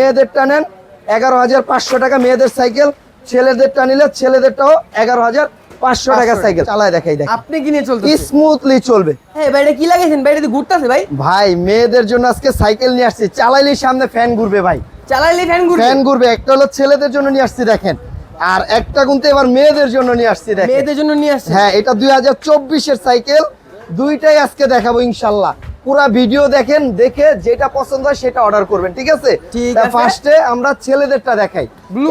মেয়েদেরটা নেন এগারো হাজার পাঁচশো টাকা মেয়েদের সাইকেল। ছেলেদেরটা নিলে ছেলেদেরটাও এগারো হাজার পাঁচশো টাকা সাইকেল। চালায় দেখাই দেখ আপনি কিনে চলতেছে স্মুথলি চলবে। হ্যাঁ কি লাগাইছেন? ভাই এটা তো ঘুরতেছে ভাই। ভাই মেয়েদের জন্য আজকে সাইকেল নিয়ে আসছি। চালাইলেই সামনে ফ্যান ঘুরবে ভাই। চালাইলে ফ্যান ঘুরবে? ফ্যান ঘুরবে। একটা হলো ছেলেদের জন্য নিয়ে আসছি দেখেন। আর একটা কিন্তু এবার মেয়েদের জন্য নিয়ে আসছি দেখেন। মেয়েদের জন্য নিয়ে আসছি হ্যাঁ এটা দুই হাজার চব্বিশের সাইকেল। দুইটাই আজকে দেখাবো ইনশাল্লাহ। পুরা ভিডিও দেখেন দেখে যেটা পছন্দ হয় সেটা অর্ডার করবেন ঠিক আছে। ফার্স্টে আমরা ছেলেদেরটা দেখাই।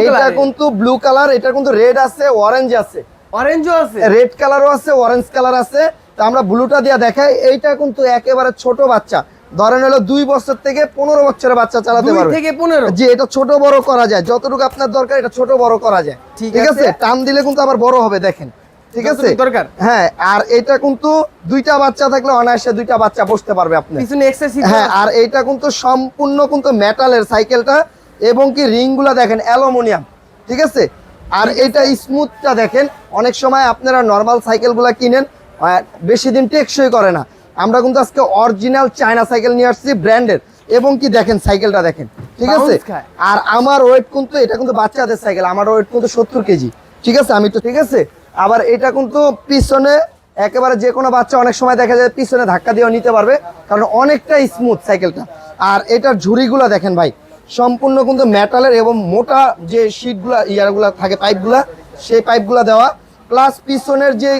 এটা কিন্তু ব্লু কালার এটা কিন্তু রেড আছে অরেঞ্জ আছে। অরেঞ্জও আছে? রেড কালারও আছে অরেঞ্জ কালার আছে। তো আমরা ব্লুটা দিয়ে দেখাই এইটা কিন্তু একেবারে ছোট বাচ্চা। ধরেন হলো দুই বছর থেকে পনেরো বছরের বাচ্চা চালাতে পারবে। থেকে পনেরো? যে এটা ছোট বড় করা যায় যতটুকু আপনার দরকার এটা ছোট বড় করা যায়। ঠিক। আছে? টান দিলে কিন্তু আবার বড় হবে দেখেন। ঠিক আছে? দরকার। হ্যাঁ আর এটা কিন্তু দুইটা বাচ্চা থাকলে অনায়াসে দুইটা বাচ্চা বসতে পারবে আপনি। হ্যাঁ আর এটা কিন্তু সম্পূর্ণ কিন্তু মেটালের সাইকেলটা এবং কি রিং দেখেন অ্যালুমিনিয়াম। ঠিক আছে? আর এটা স্মুথটা দেখেন অনেক সময় আপনারা নর্মাল সাইকেলগুলা কিনেন বেশি দিন টেকসই করে না। আমরা কিন্তু আজকে অরিজিনাল চায়না সাইকেল নিয়ে আসছি ব্র্যান্ডের এবং কি দেখেন সাইকেলটা দেখেন। ঠিক আছে? আর আমার ওয়েট কিন্তু এটা কিন্তু বাচ্চাদের সাইকেল আমার ওয়েট কিন্তু সত্তর কেজি। ঠিক আছে? আমি তো ঠিক আছে? আবার এটা কিন্তু পিছনে একেবারে যে কোনো বাচ্চা অনেক সময় দেখা যায় পিছনে ধাক্কা দিয়েও নিতে পারবে কারণ অনেকটা স্মুথ সাইকেলটা আর এটার ঝুড়িগুলো দেখেন ভাই সম্পূর্ণ কিন্তু মেটালের এবং মোটা যে শিটগুলা ইয়ারগুলা থাকে পাইপগুলা সেই পাইপগুলা দেওয়া। প্লাস পিছনের যে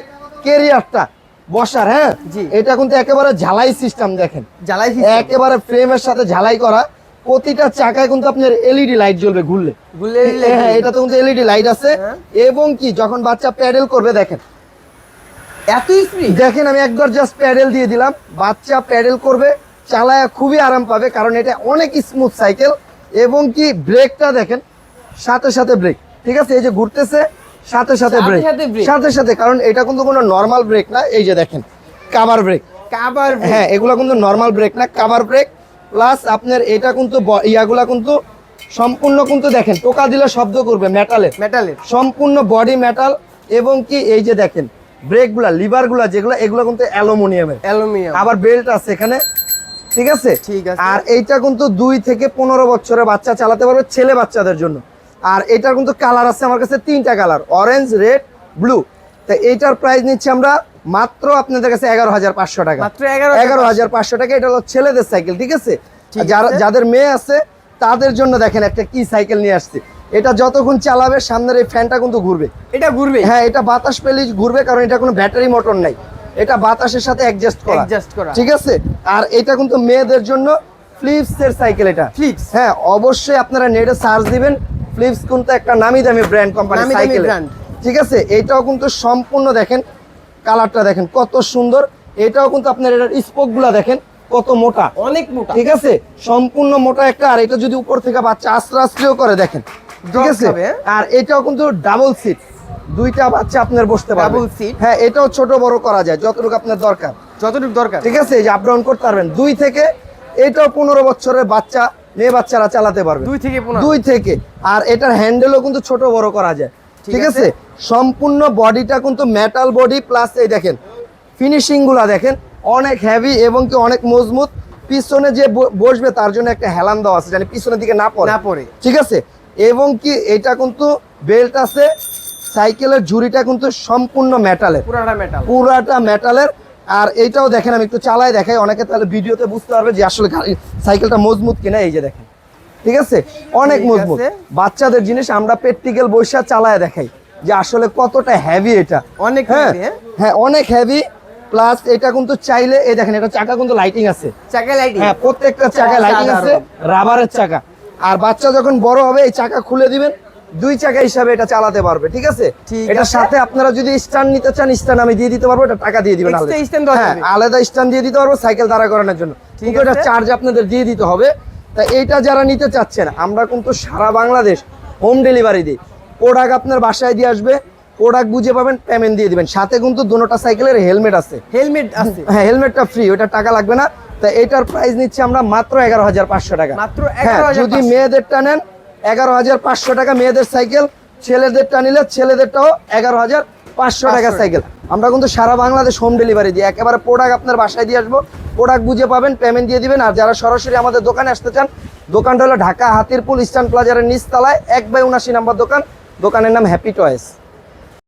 কেরিয়ারটা বসার হ্যাঁ? জি। এটা কিন্তু একেবারে ঝালাই সিস্টেম দেখেন। ঝালাই একেবারে ফ্রেমের সাথে ঝালাই করা। প্রতিটা চাকায় কিন্তু আপনার এলইডি লাইট জ্বলবে ঘুরলে। ঘুরলে হ্যাঁ এটা তো কিন্তু এলইডি লাইট আছে। হ্যাঁ। এবং কি যখন বাচ্চা প্যাডেল করবে দেখেন। এত স্পিড দেখেন আমি একবার জাস্ট প্যাডেল দিয়ে দিলাম। বাচ্চা প্যাডেল করবে চালায় খুবই আরাম পাবে কারণ এটা অনেক স্মুথ সাইকেল এবং কি ব্রেকটা দেখেন সাথে সাথে ব্রেক ঠিক আছে? এই যে ঘুরতেছে সাথে সাথে ব্রেক সাথে সাথে কারণ এটা কিন্তু কোনো নর্মাল ব্রেক না। এই যে দেখেন কাভার ব্রেক কাবার হ্যাঁ এগুলো কিন্তু নর্মাল ব্রেক না কাভার ব্রেক প্লাস আপনার এটা কিন্তু ইয়াগুলা কিন্তু সম্পূর্ণ কিন্তু দেখেন টোকা দিলে শব্দ করবে মেটালের মেটালের সম্পূর্ণ বডি মেটাল এবং কি এই যে দেখেন ব্রেকগুলা লিভারগুলা যেগুলো এগুলো কিন্তু অ্যালুমিনিয়ামের। অ্যালুমিনিয়াম। আবার বেল্ট আছে এখানে ঠিক আছে? ঠিক আছে। আর এইটা কিন্তু দুই থেকে পনেরো বছরের বাচ্চা চালাতে পারবে ছেলে বাচ্চাদের জন্য। আর এটার কিন্তু কালার আছে আমার কাছে তিনটা কালার অরেঞ্জ রেড ব্লু তো এইটার প্রাইস নিচ্ছি আমরা মাত্র আপনাদের কাছে এগারো হাজার পাঁচশো টাকা। মাত্র এগারো হাজার পাঁচশো। টাকা এটা হলো ছেলেদের সাইকেল ঠিক আছে? যারা যাদের মেয়ে আছে তাদের জন্য দেখেন একটা কি সাইকেল নিয়ে আসছে। এটা যতক্ষণ চালাবে সামনের এই ফ্যানটা কিন্তু ঘুরবে। এটা ঘুরবে? হ্যাঁ এটা বাতাস পেলেই ঘুরবে কারণ এটা কোনো ব্যাটারি মোটর নাই। এটা বাতাসের সাথে অ্যাডজাস্ট করা। ঠিক আছে? আর এটা কিন্তু মেয়েদের জন্য ফ্লিপস এর সাইকেল এটা। ফ্লিপস হ্যাঁ অবশ্যই আপনারা নেটে সার্চ দিবেন। ফ্লিপস কিন্তু একটা নামি দামি ব্র্যান্ড কোম্পানি সাইকেল ঠিক আছে? এটাও কিন্তু সম্পূর্ণ দেখেন কালারটা দেখেন কত সুন্দর। এটাও কিন্তু আপনার এটার স্পোকগুলা দেখেন কত মোটা। অনেক মোটা। ঠিক আছে? সম্পূর্ণ মোটা একটা আর এটা যদি উপর থেকে বাচ্চা আস্তে আস্তেও করে দেখেন। ঠিক আছে? হ্যাঁ? আর এটাও কিন্তু ডাবল সিট দুইটা বাচ্চা আপনার বসতে পারবে। Seat? হ্যাঁ এটাও ছোট বড় করা যায় যতটুকু আপনার দরকার। যতটুকু দরকার। ঠিক আছে? যে আপ ডাউন করতে পারবেন। দুই থেকে এটাও পনেরো বছরের বাচ্চা মেয়ে বাচ্চারা চালাতে পারবে। দুই থেকে দুই থেকে। আর এটার হ্যান্ডেলও কিন্তু ছোট বড় করা যায়। ঠিক আছে। সম্পূর্ণ বডিটা কিন্তু মেটাল বডি প্লাস এই দেখেন ফিনিশিংগুলা দেখেন অনেক হেভি এবং কি অনেক মজবুত। পিছনে যে বসবে তার জন্য একটা হেলান দেওয়া আছে জানি পিছনের দিকে না পড়ে। না পড়ে। ঠিক আছে? এবং কি এটা কিন্তু বেল্ট আছে সাইকেলের ঝুড়িটা কিন্তু সম্পূর্ণ মেটালের পুরাটা মেটাল পুরাটা মেটালের আর এইটাও দেখেন আমি একটু চালাই দেখাই অনেকে তাহলে ভিডিওতে বুঝতে পারবে যে আসলে গাড়ি সাইকেলটা মজবুত কিনা এই যে দেখেন। ঠিক আছে? অনেক মজবুত। বাচ্চাদের জিনিস আমরা প্র্যাকটিক্যাল বৈশা চালায় দেখাই যে আসলে কতটা হেভি এটা। অনেক হ্যাঁ হ্যাঁ? হ্যাঁ অনেক হেভি প্লাস এটা কিন্তু চাইলে এই দেখেন এটা চাকা কিন্তু লাইটিং আছে। চাকা লাইটিং হ্যাঁ প্রত্যেকটা চাকায় লাইটিং আছে রাবারের চাকা। আর বাচ্চা যখন বড় হবে এই চাকা খুলে দিবেন দুই চাকা হিসাবে এটা চালাতে পারবে ঠিক আছে? এটার সাথে আপনারা যদি স্ট্যান্ড নিতে চান স্ট্যান্ড আমি দিয়ে দিতে পারব এটা টাকা দিয়ে দিবেন আলাদা। হ্যাঁ আলাদা স্ট্যান্ড দিয়ে দিতে পারব সাইকেল দাঁড়া করানোর জন্য। কিন্তু এটা চার্জ আপনাদের দিয়ে দিতে হবে তা এইটা যারা নিতে চাচ্ছেন আমরা কিন্তু সারা বাংলাদেশ হোম ডেলিভারি দিই। প্রোডাক্ট আপনার বাসায় দিয়ে আসবে প্রোডাক্ট বুঝে পাবেন পেমেন্ট দিয়ে দিবেন। সাথে কিন্তু দুটোটা সাইকেলের হেলমেট আছে। হেলমেট আছে? হ্যাঁ হেলমেটটা ফ্রি ওটা টাকা লাগবে না। তা এটার প্রাইস নিচ্ছি আমরা মাত্র এগারো হাজার পাঁচশো টাকা। মাত্র হ্যাঁ 11,500 যদি মেয়েদেরটা নেন এগারো হাজার পাঁচশো টাকা মেয়েদের সাইকেল ছেলেদেরটা নিলে ছেলেদেরটাও এগারো হাজার পাঁচশো টাকা সাইকেল। আমরা কিন্তু সারা বাংলাদেশ হোম ডেলিভারি দিই একেবারে প্রোডাক্ট আপনার বাসায় দিয়ে আসব। প্রোডাক্ট বুঝে পাবেন পেমেন্ট দিয়ে দিবেন। আর যারা সরাসরি আমাদের দোকানে আসতে চান দোকানটা হলো ঢাকা হাতিরপুল ইস্টার্ন প্লাজারের নিচতলায় এক বাই উনাশি নাম্বার দোকান। দোকানের নাম হ্যাপি টয়েস